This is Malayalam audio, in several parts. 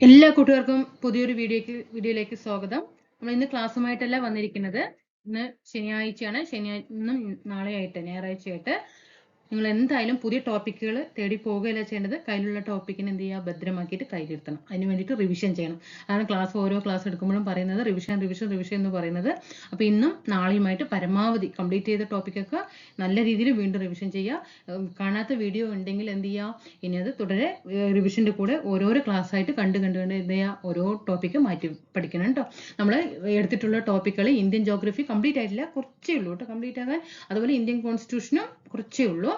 എല്ലാ കൂട്ടുകാർക്കും പുതിയൊരു വീഡിയോക്ക് വീഡിയോയിലേക്ക് സ്വാഗതം. നമ്മൾ ഇന്ന് ക്ലാസ്സുമായിട്ടല്ല വന്നിരിക്കുന്നത്. ഇന്ന് ശനിയാഴ്ചയാണ്. ശനിയാഴ്ച ഇന്നും നാളെയായിട്ട് ഞായറാഴ്ചയായിട്ട്. നിങ്ങൾ എന്തായാലും പുതിയ ടോപ്പിക്കുകൾ തേടി പോകുകയല്ല ചെയ്യേണ്ടത്? കയ്യിലുള്ള ടോപ്പിക്കിനെ എന്ത് ചെയ്യുക? ഭദ്രമാക്കിയിട്ട് കയ്യിലിരുത്തണം അതിന് വേണ്ടിയിട്ട് റിവിഷൻ ചെയ്യണം. അതാണ് ക്ലാസ് ഓരോ ക്ലാസ് എടുക്കുമ്പോഴും പറയുന്നത്. റിവിഷൻ റിവിഷൻ റിവിഷൻ എന്ന് പറയുന്നത്. അപ്പോൾ ഇന്നും നാളെയുമായിട്ട് പരമാവധി കംപ്ലീറ്റ് ചെയ്ത ടോപ്പിക്കൊക്കെ നല്ല രീതിയിൽ വീണ്ടും റിവിഷൻ ചെയ്യുക. കാണാത്ത വീഡിയോ ഉണ്ടെങ്കിൽ എന്ത് ചെയ്യുക? ഇനി അത് തുടരെ റിവിഷന്റെ കൂടെ ഓരോരോ ക്ലാസ് ആയിട്ട് കണ്ട് കണ്ട് കണ്ട് എന്ത് ചെയ്യുക? ഓരോ ടോപ്പിക്ക് മാറ്റി പഠിക്കണം കേട്ടോ. നമ്മൾ എടുത്തിട്ടുള്ള ടോപ്പിക്കുകൾ ഇന്ത്യൻ ജോഗ്രഫി കംപ്ലീറ്റ് ആയിട്ടില്ല. കുറച്ചേ ഉള്ളൂ കേട്ടോ. കംപ്ലീറ്റ് ആകാൻ. അതുപോലെ ഇന്ത്യൻ കോൺസ്റ്റിറ്റ്യൂഷനും കുറച്ചേ ഉള്ളൂ.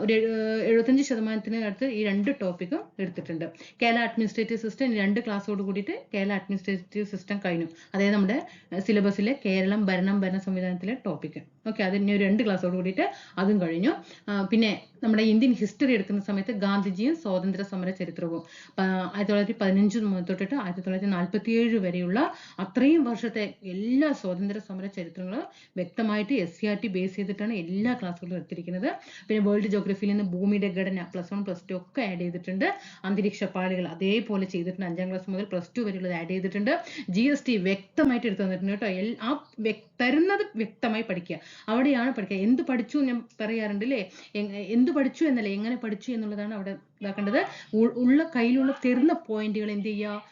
ഒരു എഴു- എഴുപത്തഞ്ച് ശതമാനത്തിന് അടുത്ത് ഈ രണ്ട് ടോപ്പിക്കും എടുത്തിട്ടുണ്ട്. കേരള അഡ്മിനിസ്ട്രേറ്റീവ് സിസ്റ്റം രണ്ട് ക്ലാസ്സോട് കൂടിയിട്ട് കേരള അഡ്മിനിസ്ട്രേറ്റീവ് സിസ്റ്റം കഴിഞ്ഞു. അതായത് നമ്മുടെ സിലബസിലെ കേരളം ഭരണം ഭരണ സംവിധാനത്തിലെ ടോപ്പിക്ക് ഓക്കെ അതിന് രണ്ട് ക്ലാസ്സോട് കൂടിയിട്ട് അതും കഴിഞ്ഞു. പിന്നെ നമ്മുടെ ഇന്ത്യൻ ഹിസ്റ്ററി എടുക്കുന്ന സമയത്ത് ഗാന്ധിജിയും സ്വാതന്ത്ര്യ സമര ചരിത്രവും. ആയിരത്തി തൊള്ളായിരത്തി പതിനഞ്ച് തൊട്ടിട്ട് ആയിരത്തി തൊള്ളായിരത്തി നാൽപ്പത്തി ഏഴ് വരെയുള്ള അത്രയും വർഷത്തെ എല്ലാ സ്വാതന്ത്ര്യ സമര ചരിത്രങ്ങളും വ്യക്തമായിട്ട് S C R T base ചെയ്തിട്ടാണ് എല്ലാ ക്ലാസ്സുകളും എടുത്തിരിക്കുന്നത് പിന്നെ വേൾഡ് ജോഗ്രഫിയിൽ നിന്ന് ഭൂമിയുടെ ഘടന പ്ലസ് വൺ പ്ലസ് ടു ഒക്കെ ആഡ് ചെയ്തിട്ടുണ്ട്. അന്തരീക്ഷ പാളികൾ അതേപോലെ ചെയ്തിട്ടുണ്ട്. അഞ്ചാം ക്ലാസ് മുതൽ പ്ലസ് ടു വരെയുള്ളത് ആഡ് ചെയ്തിട്ടുണ്ട്. ജി എസ് ടി വ്യക്തമായിട്ട് എടുത്തു തന്നിട്ടുണ്ട് കേട്ടോ. ആ തരുന്നത് വ്യക്തമായി പഠിക്കുക. അവിടെയാണ് പഠിക്കുക. എന്ത് പഠിച്ചു ഞാൻ പറയാറുണ്ട് അല്ലേ എന്ത് പഠിച്ചു എന്നല്ല എങ്ങനെ പഠിച്ചു എന്നുള്ളതാണ് അവിടെ ഇതാക്കേണ്ടത്. ഉള്ള കയ്യിലുള്ള തരുന്ന പോയിന്റുകൾ എന്ത് ചെയ്യുക?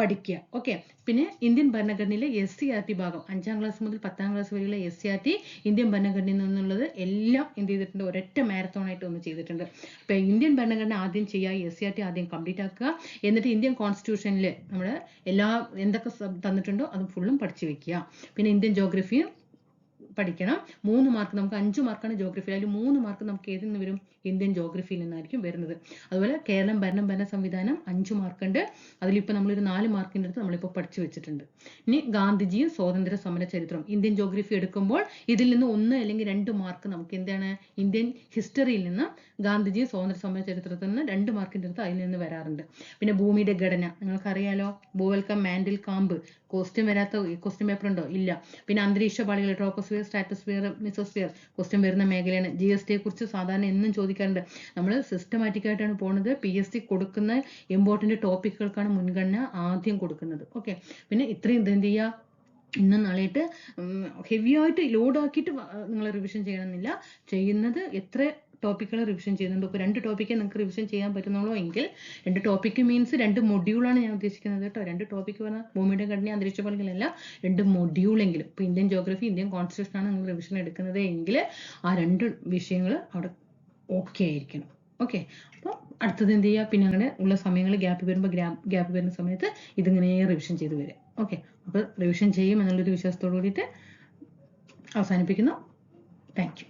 പഠിക്കുക. ഓക്കെ. പിന്നെ ഇന്ത്യൻ ഭരണഘടനയിലെ എസ് സി ആർ ടി ഭാഗം. അഞ്ചാം ക്ലാസ് മുതൽ പത്താം ക്ലാസ് വരെയുള്ള S C R T Indian ഭരണഘടനയിൽ നിന്നുള്ളത് എല്ലാം എന്ത് ചെയ്തിട്ടുണ്ട്? ഒരൊറ്റ മാരത്തോൺ ആയിട്ട് ഒന്ന് ചെയ്തിട്ടുണ്ട്. അപ്പോൾ ഇന്ത്യൻ ഭരണഘടന ആദ്യം ചെയ്യുക എസ് സി ആർ ടി ആദ്യം കംപ്ലീറ്റ് ആക്കുക. എന്നിട്ട് ഇന്ത്യൻ കോൺസ്റ്റിറ്റ്യൂഷനിൽ നമ്മൾ എല്ലാ എന്തൊക്കെ തന്നിട്ടുണ്ടോ അത് ഫുള്ളും പഠിച്ചു വെക്കുക. പിന്നെ ഇന്ത്യൻ ജോഗ്രഫിയും പഠിക്കണം. മൂന്ന് മാർക്ക് നമുക്ക് അഞ്ച് മാർക്കാണ് ജോഗ്രഫി അതിൽ മൂന്ന് മാർക്ക് നമുക്ക് ഏതിൽ നിന്ന് വരും? ഇന്ത്യൻ ജോഗ്രഫിയിൽ നിന്നായിരിക്കും വരുന്നത്. അതുപോലെ കേരളം ഭരണം ഭരണ സംവിധാനം അഞ്ച് മാർക്കുണ്ട് അതിലിപ്പോൾ നമ്മളൊരു നാല് മാർക്കിന്റെ അടുത്ത് നമ്മളിപ്പോൾ പഠിച്ചു വെച്ചിട്ടുണ്ട്. ഇനി ഗാന്ധിജിയും സ്വാതന്ത്ര്യ സമര ചരിത്രം ഇന്ത്യൻ ജോഗ്രഫി എടുക്കുമ്പോൾ ഇതിൽ നിന്ന് ഒന്ന് അല്ലെങ്കിൽ രണ്ട് മാർക്ക് നമുക്ക് എന്താണ്? ഇന്ത്യൻ ഹിസ്റ്ററിയിൽ നിന്ന് ഗാന്ധിജിയും സ്വാതന്ത്ര്യ സമര ചരിത്രത്തിൽ നിന്ന് രണ്ട് മാർക്കിന്റെ അടുത്ത് അതിൽ നിന്ന് വരാറുണ്ട്. പിന്നെ ഭൂമിയുടെ ഘടന. നിങ്ങൾക്കറിയാലോ? ഭൂവൽക്കം മാൻഡിൽ കാമ്പ്. ക്വസ്റ്റ്യൻ വരാത്ത കോസ്റ്റ്യൂം പേപ്പർ ഉണ്ടോ? ഇല്ല. പിന്നെ അന്തരീക്ഷ പാളികൾ ട്രോപ്പോസ്ഫിയർ സ്ട്രാറ്റോസ്ഫിയർ മിസോസ്ഫിയർ കോസ്റ്റ്യൂം വരുന്ന മേഖലയാണ്. ജി എസ് ടിയെ കുറിച്ച് സാധാരണ എന്നും ചോദിക്കാറുണ്ട്. നമ്മൾ സിസ്റ്റമാറ്റിക് ആയിട്ടാണ് പോകുന്നത് പി എസ് സി കൊടുക്കുന്ന ഇമ്പോർട്ടന്റ് ടോപ്പിക്കുകൾക്കാണ് മുൻഗണന ആദ്യം കൊടുക്കുന്നത്. ഓക്കെ പിന്നെ ഇത്രയും ഇത് എന്ത് ചെയ്യുക ഇന്നും നാളെയായിട്ട് ഹെവി ആയിട്ട് ലോഡ് ആക്കിയിട്ട് നിങ്ങൾ റിവിഷൻ ചെയ്യണമെന്നില്ല. ചെയ്യുന്നത് എത്ര ടോപ്പിക്കുകൾ റിവിഷൻ ചെയ്യുന്നുണ്ട്. ഇപ്പോൾ രണ്ട് ടോപ്പിക്കേ നിങ്ങൾക്ക് റിവിഷൻ ചെയ്യാൻ പറ്റുന്നുള്ളൂ എങ്കിൽ രണ്ട് ടോപ്പിക്ക് മീൻസ് രണ്ട് മൊഡ്യൂളാണ് ഞാൻ ഉദ്ദേശിക്കുന്നത് കേട്ടോ. രണ്ട് ടോപ്പിക്ക് പറഞ്ഞാൽ ഭൂമിയുടെ ഘടന അന്തരീക്ഷ ഫലങ്ങളല്ല രണ്ട് മൊഡ്യൂളെങ്കിലും ഇപ്പോൾ ഇന്ത്യൻ ജോഗ്രഫി ഇന്ത്യൻ കോൺസ്റ്റിറ്റ്യൂഷൻ ആണ് നിങ്ങൾ റിവിഷൻ എടുക്കുന്നത് എങ്കിൽ ആ രണ്ട് വിഷയങ്ങൾ അവിടെ ഓക്കെ ആയിരിക്കണം. ഓക്കെ അപ്പോൾ അടുത്തത് എന്ത് ചെയ്യുക? പിന്നെ അങ്ങനെ ഉള്ള സമയങ്ങൾ ഗ്യാപ്പ് വരുമ്പോൾ ഗ്യാപ്പ് വരുന്ന സമയത്ത് ഇതിങ്ങനെ റിവിഷൻ ചെയ്ത് വരിക. ഓക്കെ അപ്പോൾ റിവിഷൻ ചെയ്യും എന്നുള്ളൊരു വിശ്വാസത്തോടു കൂടിയിട്ട് അവസാനിപ്പിക്കുന്നു. Thank you